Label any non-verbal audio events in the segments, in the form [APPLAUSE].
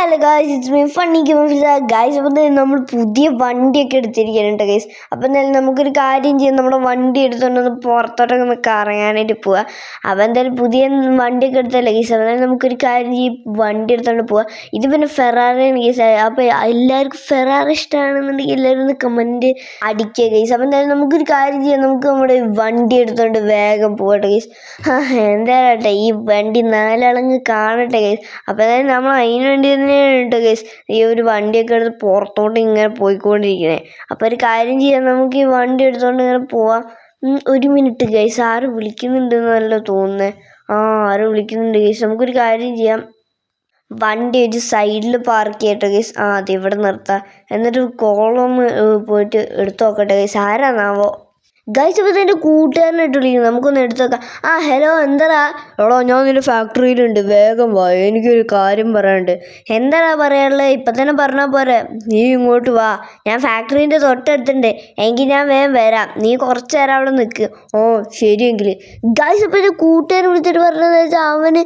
Hello guys it's me funny guys അപ്പോൾ തന്നെ നമ്മൾ പുതിയ വണ്ടിയൊക്കെ എടുത്തിരിക്കുന്നുണ്ട് ഗൈസ് അപ്പം എന്തായാലും നമുക്കൊരു കാര്യം ചെയ്യാം. നമ്മുടെ വണ്ടി എടുത്തുകൊണ്ടൊന്ന് പുറത്തോട്ടൊക്കെ നമുക്ക് കറങ്ങാനായിട്ട് പോവാം. അപ്പോൾ എന്തായാലും പുതിയ വണ്ടിയൊക്കെ എടുത്തല്ലേ ഗൈസ് അപ്പോൾ തന്നെ നമുക്കൊരു കാര്യം ചെയ്യും. വണ്ടി എടുത്തുകൊണ്ട് പോവാം. ഇത് പിന്നെ ഫെറാറിയാണ് ഗൈസ് അപ്പോൾ എല്ലാവർക്കും ഫെറാറി ഇഷ്ടമാണെന്നുണ്ടെങ്കിൽ എല്ലാവരും ഒന്ന് കമന്റ് അടിക്കുക ഗൈസ് അപ്പോൾ എന്തായാലും നമുക്കൊരു കാര്യം ചെയ്യാം. നമുക്ക് നമ്മുടെ വണ്ടി എടുത്തുകൊണ്ട് വേഗം പോകട്ടെ ഗൈസ് എന്തായാലും ഈ വണ്ടി നാലളങ്ങ് കാണട്ടെ ഗൈസ് അപ്പോൾ എന്തായാലും നമ്മൾ അതിന് വേണ്ടി തന്നെയാണ് കേട്ടോ ഗൈസ് ഈ ഒരു വണ്ടിയൊക്കെ എടുത്ത് പുറത്തോട്ട് ഇങ്ങനെ പോയിക്കൊണ്ടിരിക്കുന്നത് അപ്പോൾ ഒരു കാര്യം ചെയ്യാം. നമുക്ക് ഈ വണ്ടി എടുത്തുകൊണ്ട് ഇങ്ങനെ പോവാം. ഒരു മിനിറ്റ് ഗൈസ് ആര് വിളിക്കുന്നുണ്ടെന്നല്ല തോന്നുന്നത് ആ ആര് വിളിക്കുന്നുണ്ട് ഗൈസ് നമുക്കൊരു കാര്യം ചെയ്യാം. വണ്ടി ഒരു സൈഡിൽ പാർക്ക് ചെയ്യട്ടെ ഗൈസ് ആ അത് ഇവിടെ നിർത്താം. എന്നിട്ട് കോളൊന്ന് പോയിട്ട് എടുത്തു നോക്കട്ടെ ഗൈസ് ആരാന്നാവോ? ഗൈസ് അപ്പോൾ ഇതിന്റെ കൂട്ടുകാരനായിട്ട് വിളിക്കുന്നു. നമുക്കൊന്ന് എടുത്തു നോക്കാം ആ ഹലോ എന്താടാ? എടോ ഞാൻ നിന്റെ ഫാക്ടറിയിലുണ്ട് വേഗം വാ. എനിക്കൊരു കാര്യം പറയാനുണ്ട്. എന്താടാ പറയാനുള്ളത് ഇപ്പം തന്നെ പറഞ്ഞാൽ പോരെ. നീ ഇങ്ങോട്ട് വാ. ഞാൻ ഫാക്ടറീന്റെ തൊട്ടടുത്തുണ്ട്. എങ്കിൽ ഞാൻ വേഗം വരാം. നീ കുറച്ച് നേരം അവിടെ നിൽക്ക് ഓ ശരിയെങ്കിൽ ഗൈസ് ഇപ്പോൾ എന്റെ കൂട്ടുകാരൻ വിളിച്ചിട്ട് പറഞ്ഞതെന്ന് വെച്ചാൽ അവന്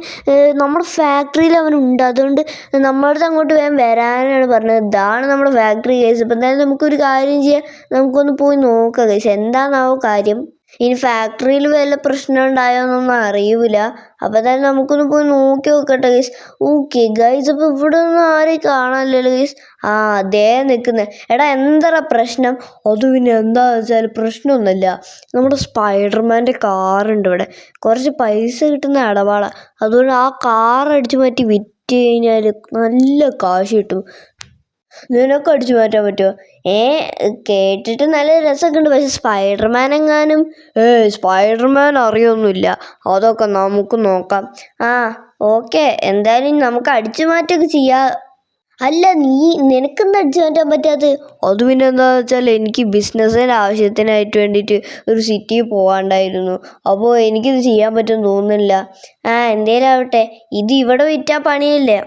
നമ്മുടെ ഫാക്ടറിയിൽ അവനുണ്ട് അതുകൊണ്ട് നമ്മളടുത്ത് അങ്ങോട്ട് വേഗം വരാനാണ് പറഞ്ഞത്. ഇതാണ് നമ്മുടെ ഫാക്ടറി ഗൈസ് ഇപ്പം എന്തായാലും നമുക്കൊരു കാര്യം ചെയ്യാം. നമുക്കൊന്ന് പോയി നോക്കാം ഗൈസ് എന്താണെന്നാവോ കാര്യം? ഇനി ഫാക്ടറിയിൽ വല്ല പ്രശ്നം ഉണ്ടായോ എന്നൊന്നും അറിയൂല. അപ്പോൾ തന്നെ നമുക്കൊന്ന് പോയി നോക്കി നോക്കട്ടെ ഗൈസ് ഓക്കെ ഗൈസ് അപ്പോൾ ഇവിടെ ഒന്നും ആരെയും കാണാനില്ലല്ലോ ഗൈസ് ആ അതേ നിൽക്കുന്നത് എടാ എന്താ പ്രശ്നം? അത് പിന്നെ എന്താ വെച്ചാൽ പ്രശ്നമൊന്നുമില്ല നമ്മുടെ സ്പൈഡർമാന്റെ കാറുണ്ട് ഇവിടെ. കുറച്ച് പൈസ കിട്ടുന്ന ഇടപാടാണ് അതുകൊണ്ട് ആ കാർ അടിച്ചു മാറ്റി വിറ്റ് കഴിഞ്ഞാൽ നല്ല കാശ് കിട്ടും. നിനക്ക് അടിച്ചു മാറ്റാൻ പറ്റുമോ ഏ കേട്ടിട്ട് നല്ല രസമൊക്കെ ഉണ്ട് പക്ഷെ സ്പൈഡർമാൻ എങ്ങാനും ഏ സ്പൈഡർമാൻ അറിയൊന്നുമില്ല. അതൊക്കെ നമുക്ക് നോക്കാം. ആ ഓക്കെ. എന്തായാലും നമുക്ക് അടിച്ചു മാറ്റമൊക്കെ ചെയ്യാം. അല്ല നീ നിനക്കെന്താ അടിച്ചു മാറ്റാൻ പറ്റാത്തത്? അത് പിന്നെ എന്താണെന്ന് വെച്ചാൽ എനിക്ക് ബിസിനസ്സിന്റെ ആവശ്യത്തിനായിട്ട് വേണ്ടിയിട്ട് ഒരു സിറ്റിയിൽ പോകാണ്ടായിരുന്നു അപ്പോൾ എനിക്കിത് ചെയ്യാൻ പറ്റുമെന്ന് തോന്നുന്നില്ല. ആ എന്തേലും ആവട്ടെ. ഇത് ഇവിടെ വിറ്റാൽ പണിയല്ലേ?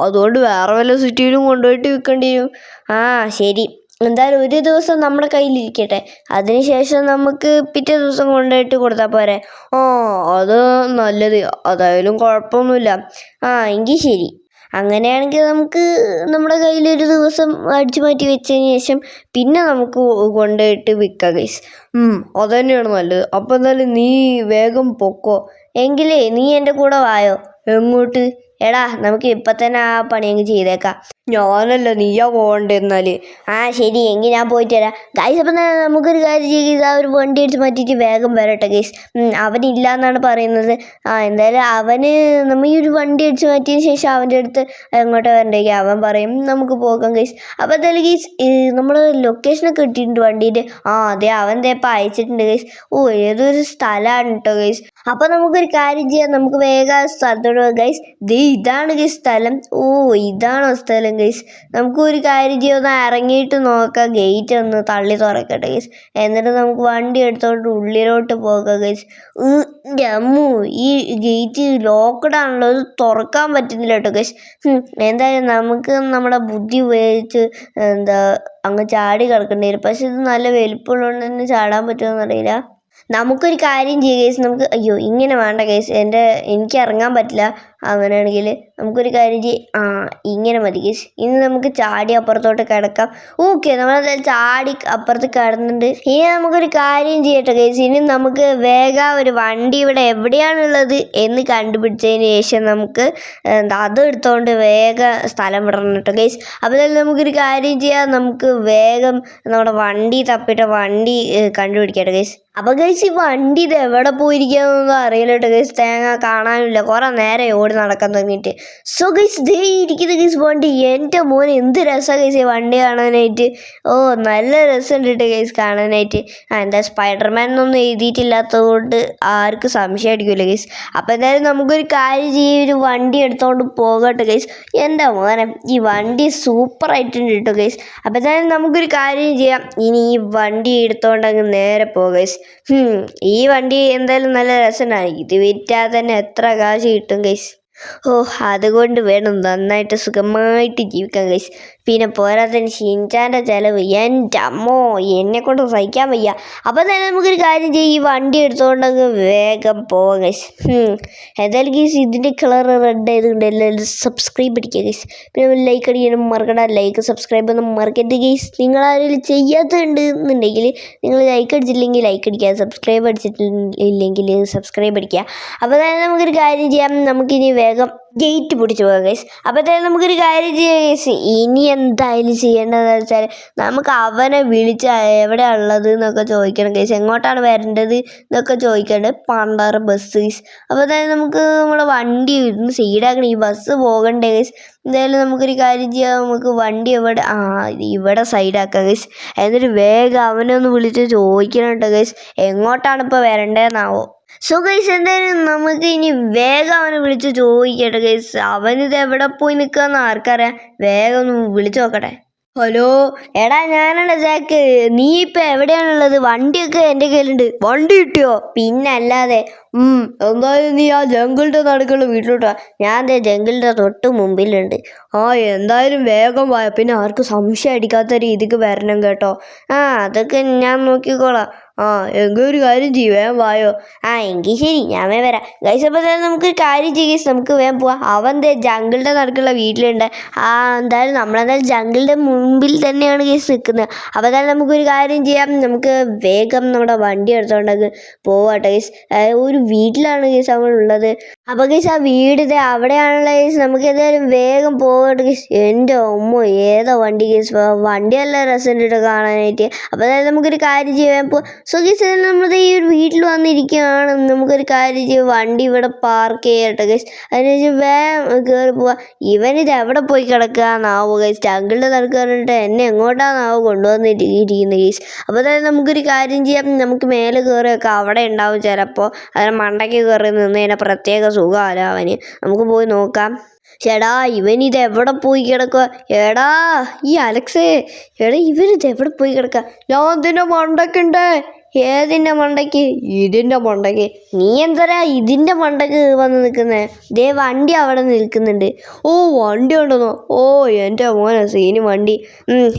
അതുകൊണ്ട് വേറെ വല്ല സിറ്റിയിലും കൊണ്ടുപോയിട്ട് വിൽക്കേണ്ടി വരും. ആ ശരി. എന്തായാലും ഒരു ദിവസം നമ്മുടെ കയ്യിലിരിക്കട്ടെ. അതിനുശേഷം നമുക്ക് പിറ്റേ ദിവസം കൊണ്ടുപോയിട്ട് കൊടുത്താൽ പോരെ. ആ അത് നല്ലത്. അതായാലും കുഴപ്പമൊന്നുമില്ല. ആ എങ്കിൽ ശരി. അങ്ങനെയാണെങ്കിൽ നമുക്ക് നമ്മുടെ കയ്യിൽ ഒരു ദിവസം അടിച്ചു മാറ്റി വെച്ചതിന് ശേഷം പിന്നെ നമുക്ക് കൊണ്ടുപോയിട്ട് വിൽക്കാം ഗൈസ് അത് തന്നെയാണ് നല്ലത്. അപ്പോൾ എന്തായാലും നീ വേഗം പൊക്കോ. എങ്കിലേ നീ എന്റെ കൂടെ വായോ? എങ്ങോട്ട്? എടാ നമുക്ക് ഇപ്പൊ തന്നെ ആ പണി അങ്ങ് ചെയ്തേക്കാം. ഞാനല്ല നീയാ പോകണ്ടേ എന്നാൽ ആ ശരി എങ്കിൽ ഞാൻ പോയിട്ട് വരാം. ഗൈസ് അപ്പം നമുക്കൊരു കാര്യം ചെയ്ത് ആ ഒരു വണ്ടി അടിച്ച് മാറ്റിയിട്ട് വേഗം വരട്ടെ ഗൈസ് അവനില്ല എന്നാണ് പറയുന്നത്. ആ എന്തായാലും അവന് നമ്മൾ ഈ ഒരു വണ്ടി അടിച്ച് മാറ്റിയതിന് ശേഷം അവന്റെ അടുത്ത് എങ്ങോട്ട് വരണ്ടേക്ക് അവൻ പറയും നമുക്ക് പോകാം ഗൈസ് അപ്പോൾ എന്തായാലും ഗൈസ് നമ്മൾ ലൊക്കേഷനൊക്കെ ഇട്ടിട്ടുണ്ട് വണ്ടീന്റെ. ആ അതെ അവൻ ഇപ്പം അയച്ചിട്ടുണ്ട് ഗൈസ് ഓ ഏതൊരു സ്ഥലമാണ് കേട്ടോ ഗൈസ് അപ്പോൾ നമുക്കൊരു കാര്യം ചെയ്യാം. നമുക്ക് വേഗം സ്ഥലത്തോട്ട് പോകാം ഗൈസ് ദേ ഇതാണ് ഗൈസ് സ്ഥലം. ഓ ഇതാണോ സ്ഥലം ഗൈസ് നമുക്ക് ഒരു കാര്യം ചെയ്യാം ഒന്ന് ഇറങ്ങിയിട്ട് നോക്കാം. ഗേറ്റ് ഒന്ന് തള്ളി തുറക്കട്ടെ ഗൈസ് എന്നിട്ട് നമുക്ക് വണ്ടി എടുത്തോണ്ട് ഉള്ളിലോട്ട് പോകാം ഗൈസ് അമ്മു ഈ ഗേറ്റ് ലോക്ക്ഡ് ആണല്ലോ അത് തുറക്കാൻ പറ്റുന്നില്ല കേട്ടോ ഗൈസ് എന്തായാലും നമുക്ക് നമ്മുടെ ബുദ്ധി ഉപയോഗിച്ച് എന്താ അങ്ങ് ചാടി കിടക്കേണ്ടി വരും. പക്ഷെ ഇത് നല്ല വലിപ്പമുള്ളതുകൊണ്ട് തന്നെ ചാടാൻ പറ്റുമെന്ന് അറിയില്ല. നമുക്കൊരു കാര്യം ചെയ്യുക ഗൈസ് നമുക്ക് അയ്യോ ഇങ്ങനെ വേണ്ട ഗൈസ് എന്റെ എനിക്ക് ഇറങ്ങാൻ പറ്റില്ല. അങ്ങനെയാണെങ്കിൽ നമുക്കൊരു കാര്യം ചെയ്യാം. ആ ഇങ്ങനെ മതി കേസ് ഇനി നമുക്ക് ചാടി അപ്പുറത്തോട്ട് കിടക്കാം. ഓക്കെ നമ്മളെന്തായാലും ചാടി അപ്പുറത്ത് കിടന്നിട്ടുണ്ട്. ഇനി നമുക്കൊരു കാര്യം ചെയ്യട്ടെ കേസ് ഇനി നമുക്ക് വേഗം ഒരു വണ്ടി ഇവിടെ എവിടെയാണുള്ളത് എന്ന് കണ്ടുപിടിച്ചതിന് ശേഷം നമുക്ക് എന്താ അത് എടുത്തുകൊണ്ട് വേഗം സ്ഥലം വിടണം കേട്ടോ കേസ് അപ്പോൾ നമുക്കൊരു കാര്യം ചെയ്യാം. നമുക്ക് വേഗം നമ്മുടെ വണ്ടി തപ്പിട്ട വണ്ടി കണ്ടുപിടിക്കട്ടെ കേസ് അപ്പോൾ ഗൈസ് ഈ വണ്ടി ഇത് എവിടെ പോയിരിക്കാന്നൊന്നും അറിയില്ല കേട്ടോ ഗൈസ് തേങ്ങ കാണാനില്ല. കുറേ നേരം ഓടി നടക്കാൻ തുടങ്ങിയിട്ട്. സോ ഗൈസ് ദേ ഇരിക്കുന്ന ഗൈസ് വണ്ടി എന്റെ മോൻ എന്ത് രസമാണ് ഗൈസ് വണ്ടി കാണാനായിട്ട്. ഓ നല്ല രസമുണ്ട് കേട്ടോ ഗൈസ് കാണാനായിട്ട്. ആ എന്താ സ്പൈഡർമാൻ എന്നൊന്നും എഴുതിയിട്ടില്ലാത്തത് കൊണ്ട് ആർക്കും സംശയം അടിക്കില്ല ഗൈസ് അപ്പോൾ എന്തായാലും നമുക്കൊരു കാര്യം ചെയ്യും ഒരു വണ്ടി എടുത്തുകൊണ്ട് പോകട്ടെ ഗൈസ് എന്റെ മോനെ ഈ വണ്ടി സൂപ്പർ ആയിട്ടുണ്ട് കേട്ടോ ഗൈസ് അപ്പോൾ എന്തായാലും നമുക്കൊരു കാര്യം ചെയ്യാം ഇനി ഈ വണ്ടി എടുത്തുകൊണ്ട് അങ്ങ് നേരെ പോകും ഗൈസ് ഈ വണ്ടി എന്തായാലും നല്ല രസമാണ് ഇത് വിറ്റാൽ തന്നെ എത്ര കാശ് കിട്ടും ഗൈസ് ഓ അതുകൊണ്ട് വേണം നന്നായിട്ട് സുഖമായിട്ട് ജീവിക്കാൻ ഗൈസ് പിന്നെ പോരാത്തതിന് ഷിൻചാന്റെ ചിലവ്. എന്റെ അമ്മോ എന്നെ കൊണ്ട് സഹിക്കാൻ വയ്യ. അപ്പം തന്നെ നമുക്കൊരു കാര്യം ചെയ്യും. ഈ വണ്ടി എടുത്തുകൊണ്ടങ്ങ് വേഗം പോവാം ഗൈസ് എന്തായാലും ഗൈസ് ഇതിന്റെ കളർ റെഡ് ആയതുകൊണ്ട് എല്ലാവരും സബ്സ്ക്രൈബ് അടിക്കുക ഗൈസ് പിന്നെ ലൈക്ക് അടിക്കാനും മറക്കണ്ട. ലൈക്ക് സബ്സ്ക്രൈബ് ഒന്നും മറക്കരുത് ഗൈസ് നിങ്ങൾ ആരെങ്കിലും ചെയ്യാത്തതുണ്ട് എന്നുണ്ടെങ്കിൽ നിങ്ങൾ ലൈക്ക് അടിച്ചില്ലെങ്കിൽ ലൈക്ക് അടിക്കുക. സബ്സ്ക്രൈബ് അടിച്ചിട്ടില്ലെങ്കിൽ സബ്സ്ക്രൈബ് അടിക്കുക. അപ്പോൾ തന്നെ നമുക്കൊരു കാര്യം ചെയ്യാം. നമുക്കിനി വേഗം ഗേറ്റ് പിടിച്ചു പോകാം ഗൈസ് അപ്പോൾ തന്നെ നമുക്കൊരു കാര്യം ചെയ്യാം ഗൈസ് ഇനി എന്തായാലും ചെയ്യേണ്ടതെന്ന് വെച്ചാൽ നമുക്ക് അവനെ വിളിച്ച് എവിടെയാണ് ഉള്ളത് എന്നൊക്കെ ചോദിക്കണം ഗൈസ് എങ്ങോട്ടാണ് വരേണ്ടത് എന്നൊക്കെ ചോദിക്കേണ്ടത് പണ്ടാറ് ബസ് ഗൈസ് അപ്പോൾ തന്നെ നമുക്ക് നമ്മുടെ വണ്ടി ഇരുന്ന് സൈഡാക്കണം ഈ ബസ് പോകണ്ടേ ഗൈസ് എന്തായാലും നമുക്കൊരു കാര്യം ചെയ്യാം. നമുക്ക് വണ്ടി എവിടെ ആ ഇവിടെ സൈഡാക്കാം ഗൈസ് എന്നിട്ട് വേഗം അവനെ ഒന്ന് വിളിച്ച് ചോദിക്കണം കേട്ടോ ഗൈസ് എങ്ങോട്ടാണ് ഇപ്പോൾ വരണ്ടതെന്നാവോ? സോ ഗൈസ് എന്തായാലും നമുക്ക് ഇനി വേഗം അവനെ വിളിച്ച് ചോദിക്കട്ടെ ഗൈസ് അവനിത് എവിടെ പോയി നിൽക്കാന്ന് ആർക്കറിയാം. വേഗം ഒന്ന് വിളിച്ചു നോക്കട്ടെ. ഹലോ? എടാ ഞാനാണ് ജാക്ക്. നീ ഇപ്പം എവിടെയാണുള്ളത്? വണ്ടിയൊക്കെ എന്റെ കയ്യിലുണ്ട്. വണ്ടി കിട്ടിയോ? പിന്നെ അല്ലാതെ ഉം എന്തായാലും നീ ആ ജംഗിളിന്റെ നടുക്കുള്ള വീട്ടിലോട്ടാ. ഞാൻ ദേ ജംഗിളിന്റെ തൊട്ട് മുമ്പിലുണ്ട്. ആ എന്തായാലും വേഗം പോയ പിന്നെ ആർക്കും സംശയം അടിക്കാത്ത രീതിക്ക് വരണം കേട്ടോ. ആ അതൊക്കെ ഞാൻ നോക്കിക്കോളാം. ആ എങ്കിൽ ഒരു കാര്യം ചെയ്യും വേഗം വായോ. ആ എങ്കിൽ ശരി ഞാൻ വേഗം വരാം. ഗൈസ് അപ്പോൾ തന്നെ നമുക്കൊരു കാര്യം ചെയ്യും നമുക്ക് വേഗം പോവാം. അവൻ ദേ ജംഗിളിന്റെ നടക്കുള്ള വീട്ടിലുണ്ട്. ആ എന്തായാലും നമ്മളെന്തായാലും ജംഗിളിന്റെ മുമ്പിൽ തന്നെയാണ് ഗൈസ് നിൽക്കുന്നത് അപ്പോൾ തന്നെ നമുക്കൊരു കാര്യം ചെയ്യാം. നമുക്ക് വേഗം നമ്മുടെ വണ്ടി എടുത്തോണ്ടത് പോവാട്ടോ ഗൈസ് ഒരു വീട്ടിലാണ് ഗൈസ് അവൾ ഉള്ളത്. അപ്പോൾ ഗൈസ് ആ വീട് ഇതേ അവിടെയാണുള്ള ഗൈസ് നമുക്ക് എന്തായാലും വേഗം പോകട്ടെ ഗൈസ് എന്റെ ഉമ്മ ഏതോ വണ്ടി ഗൈസ് വണ്ടിയല്ല നല്ല കാണാനായിട്ട്. അപ്പോൾ അതായത് നമുക്കൊരു കാര്യം ചെയ്യാൻ സോ കേസ് നമ്മൾ ഈ ഒരു വീട്ടിൽ വന്നിരിക്കുകയാണ് നമുക്കൊരു കാര്യം ചെയ്യും. വണ്ടി ഇവിടെ പാർക്ക് ചെയ്യട്ടെ ഗൈസ് അതിനുശേഷം വേഗം കയറി പോവാ. ഇവനിത് എവിടെ പോയി കിടക്കാന്നാവോ ഗൈസ് ജംഗിളിന്റെ നടക്ക് പറഞ്ഞിട്ട് എന്നെ എങ്ങോട്ടാന്നാവോ കൊണ്ടുവന്നിരിക്കുന്നത് ഗൈസ് അപ്പോൾ അതായത് നമുക്കൊരു കാര്യം ചെയ്യാം. നമുക്ക് മേലെ കയറിയൊക്കെ അവിടെ ഉണ്ടാവും ചിലപ്പോൾ അതിന് മണ്ടയ്ക്ക് കയറി നിന്ന് കഴിഞ്ഞാൽ പ്രത്യേക സുഖമല്ല അവന്. നമുക്ക് പോയി നോക്കാം. ചേടാ ഇവൻ ഇത് എവിടെ പോയി കിടക്കുക എടാ ഈ അലക്സേ. എടാ ഇവൻ ഇത് എവിടെ പോയി കിടക്കുക ഞാൻ ഇതിന്റെ മണ്ടക്കുണ്ട് ഏതിന്റെ മണ്ടയ്ക്ക്? ഇതിന്റെ മണ്ടയ്ക്ക്. നീ എന്തരാ ഇതിന്റെ മണ്ടയ്ക്ക് വന്ന് നിൽക്കുന്നേ? ദേ വണ്ടി അവിടെ നിൽക്കുന്നുണ്ട്. ഓ വണ്ടി ഉണ്ടെന്നോ? ഓ എന്റെ മോനെ സീന് വണ്ടി.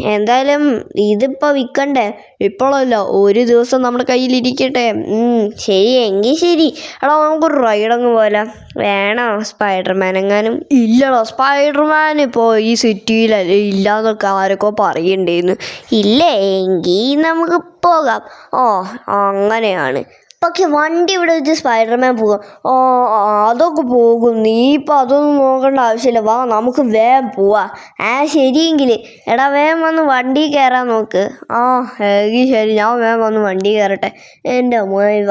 എന്തായാലും ഇതിപ്പോൾ വിൽക്കണ്ടേ ഇപ്പോഴല്ല ഒരു ദിവസം നമ്മുടെ കയ്യിലിരിക്കട്ടെ. ഉം, ശരി എങ്കിൽ ശരി. എടാ നമുക്കൊരു റൈഡങ്ങ് പോലെ വേണോ? സ്പൈഡർമാൻ എങ്ങാനും ഇല്ലടോ സ്പൈഡർമാൻ ഇപ്പോൾ ഈ സിറ്റിയിലല്ലേ ഇല്ലാന്നൊക്കെ ആരൊക്കെ പറയണ്ടേന്ന്. ഇല്ലേ എങ്കിൽ നമുക്ക് പോകാം. ഓ അങ്ങനെയാണ്. പക്ഷെ വണ്ടി ഇവിടെ വെച്ച് സ്പൈഡർമാൻ പോകാം. ഓ അതൊക്കെ പോകും. നീ ഇപ്പം അതൊന്നും നോക്കേണ്ട ആവശ്യമില്ല. വാ നമുക്ക് വേഗം പോവാ. ആ ശരിയെങ്കിൽ എടാ വേഗം വന്ന് വണ്ടി കയറാൻ നോക്ക്. ആ എങ്കിൽ ശരി. ഞാൻ വേഗം വന്ന് വണ്ടി കയറട്ടെ. എന്റെ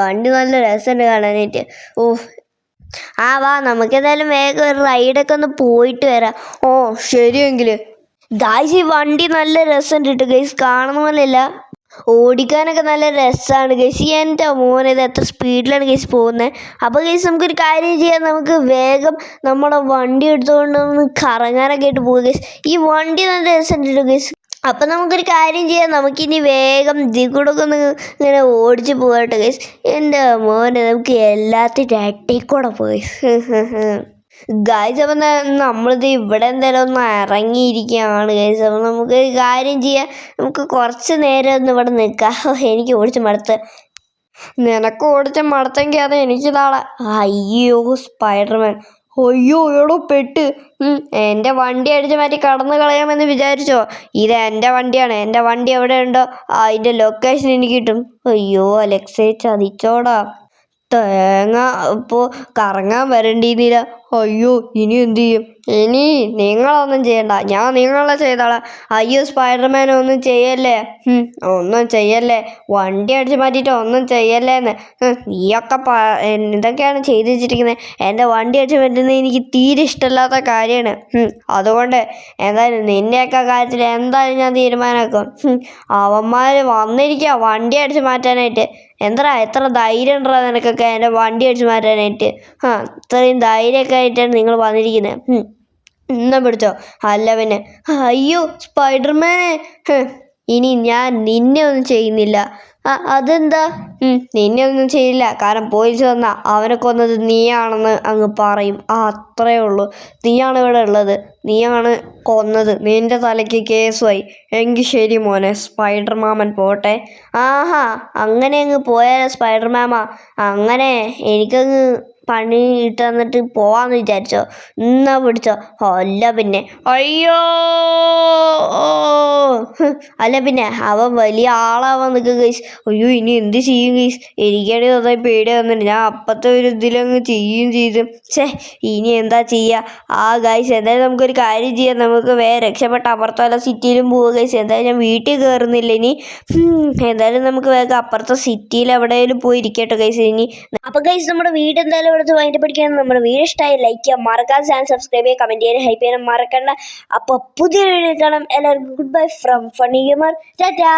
വണ്ടി നല്ല രസമുണ്ട് കാണാനായിട്ട്. ഓ ആ വാ നമുക്ക് എന്തായാലും വേഗം ഒരു റൈഡൊക്കെ ഒന്ന് പോയിട്ട് വരാം. ഓ ശരിയെങ്കിൽ ഗായ്സ് ഈ വണ്ടി നല്ല രസമുണ്ട് കേട്ടോ. ഗൈസ് കാണുന്ന പോലെയല്ല ഓടിക്കാനൊക്കെ നല്ല രസമാണ് ഗൈസ് എന്റെ മോനെ എത്ര സ്പീഡിലാണ് ഗൈസ് പോകുന്നത് അപ്പോൾ ഗൈസ് നമുക്കൊരു കാര്യം ചെയ്യാം. നമുക്ക് വേഗം നമ്മുടെ വണ്ടി എടുത്തുകൊണ്ട് ഒന്ന് കറങ്ങാനൊക്കെ ആയിട്ട് പോകുക ഗൈസ് ഈ വണ്ടി നല്ല രസമുണ്ടല്ലോ ഗൈസ് അപ്പം നമുക്കൊരു കാര്യം ചെയ്യാം. നമുക്കിനി വേഗം ഇതിൽ കൂടെ ഒക്കെ ഒന്ന് ഇങ്ങനെ ഓടിച്ച് പോകട്ടെ ഗൈസ് എന്റെ മോനെ നമുക്ക് എല്ലാത്തിന്റെ അട്ടിക്കൂടെ പോയി. ഗായ്സ് അപ്പം നമ്മളിത് ഇവിടെ എന്തായാലും ഒന്ന് ഇറങ്ങിയിരിക്കുകയാണ്. ഗൈസ് അപ്പം നമുക്ക് കാര്യം ചെയ്യാം. നമുക്ക് കുറച്ച് നേരം ഒന്ന് ഇവിടെ നിൽക്കാം. [LAUGHS] എനിക്ക് ഓടിച്ച മടുത്ത്. നിനക്ക് ഓടിച്ച മടുത്തെങ്കിൽ അത് എനിക്ക് നാളെ അയ്യോ സ്പൈഡർമാൻ അയ്യോ എടോ പെട്ട്. എന്റെ വണ്ടി അടിച്ച് മാറ്റി കടന്നു കളയാമെന്ന് വിചാരിച്ചോ? ഇത് എന്റെ വണ്ടിയാണ്. എന്റെ വണ്ടി എവിടെ ഉണ്ടോ? അതിന്റെ ലൊക്കേഷൻ എനിക്ക് കിട്ടും. അയ്യോ അലക്സേ ചതിച്ചോടാ. തേങ്ങ ഇപ്പോൾ കറങ്ങാൻ വരണ്ടിയിരുന്നില്ല അയ്യോ ഇനി എന്ത് ചെയ്യും? ഇനി നിങ്ങളൊന്നും ചെയ്യണ്ട. ഞാൻ നിങ്ങളെ ചെയ്തോളാം. അയ്യോ സ്പൈഡർമാൻ ഒന്നും ചെയ്യല്ലേ? ഒന്നും ചെയ്യല്ലേ? വണ്ടി അടിച്ച് മാറ്റിയിട്ട് ഒന്നും ചെയ്യല്ലേന്ന്. നീയൊക്കെ പ ഇതൊക്കെയാണ് ചെയ്ത് വെച്ചിരിക്കുന്നത് എന്റെ വണ്ടി അടിച്ച് മാറ്റുന്നത് എനിക്ക് തീരെ ഇഷ്ടമില്ലാത്ത കാര്യമാണ്. അതുകൊണ്ട് എന്തായാലും നിന്നെയൊക്കെ കാര്യത്തിൽ എന്തായാലും ഞാൻ തീരുമാനമാക്കും. അവന്മാർ വന്നിരിക്കുക വണ്ടി അടിച്ച് മാറ്റാനായിട്ട്. എന്താ എത്ര ധൈര്യം ഉണ്ടോ നിനക്കൊക്കെ എന്റെ വണ്ടി അടിച്ചു മാറ്റാനായിട്ട്? ആ ഇത്രയും ധൈര്യമൊക്കെ ആയിട്ടാണ് നിങ്ങൾ വന്നിരിക്കുന്നത് ഇന്ന പിടിച്ചോ. അല്ല പിന്നെ. അയ്യോ സ്പൈഡർമാനെ. ഇനി ഞാൻ നിന്നെ ഒന്നും ചെയ്യുന്നില്ല. ആ അതെന്താ? നിന്നെ ഒന്നും ചെയ്യില്ല. കാരണം പോലീസ് വന്നാൽ അവനെ കൊന്നത് നീയാണെന്ന് അങ്ങ് പറയും. ആ അത്രേ ഉള്ളൂ. നീയാണ് ഇവിടെ ഉള്ളത്. നീയാണ് കൊന്നത്. നിന്റെ തലയ്ക്ക് കേസുമായി എങ്കിൽ ശരി മോനെ. സ്പൈഡർ മാമൻ പോട്ടെ. ആഹാ അങ്ങനെ അങ്ങ് പോയാലോ സ്പൈഡർ മാമ അങ്ങനെ എനിക്കങ്ങ് പണി ഇട്ട് പോവാന്ന് വിചാരിച്ചോ. ഇന്നാ പിടിച്ചോ. അല്ല പിന്നെ. അയ്യോ! അല്ല പിന്നെ അവൻ വലിയ ആളാവാൻ നിൽക്കുക ഗൈസ് അയ്യോ ഇനി എന്ത് ചെയ്യും ഗൈസ് എനിക്കാണെങ്കിൽ നന്നായി പേടി വന്നിട്ട് ഞാൻ അപ്പത്തെ ഒരു ഇതിലങ്ങ് ചെയ്യും ചെയ്തു. ഛേ ഇനി എന്താ ചെയ്യുക ആ ഗൈസ് എന്തായാലും നമുക്കൊരു കാര്യം ചെയ്യാം. നമുക്ക് വേ രക്ഷപ്പെട്ട അപ്പുറത്തെ വല്ല സിറ്റിയിലും പോവുക ഗൈസ് എന്തായാലും ഞാൻ വീട്ടിൽ കയറുന്നില്ല ഇനി. എന്തായാലും നമുക്ക് വേഗം അപ്പുറത്തെ സിറ്റിയിൽ എവിടെയെങ്കിലും പോയി ഇരിക്കട്ടെ ഗൈസ് ഇനി. അപ്പോൾ ഗൈസ് നമ്മുടെ വീട് എന്തായാലും ഇവിടുത്തെ വൈകിട്ട് പിടിക്കാൻ നമ്മുടെ വീഡിയോ ഇഷ്ടമായി ലൈക്ക് ചെയ്യാം മറക്കാതെ ചാനൽ സബ്സ്ക്രൈബ് ചെയ്യുക കമന്റ് ചെയ്യാൻ ഹൈപ്പ് ചെയ്യാനും മറക്കണ്ട. അപ്പോൾ പുതിയ വീഡിയോ കാണാം. എല്ലാവർക്കും good bye from funny gamer Tata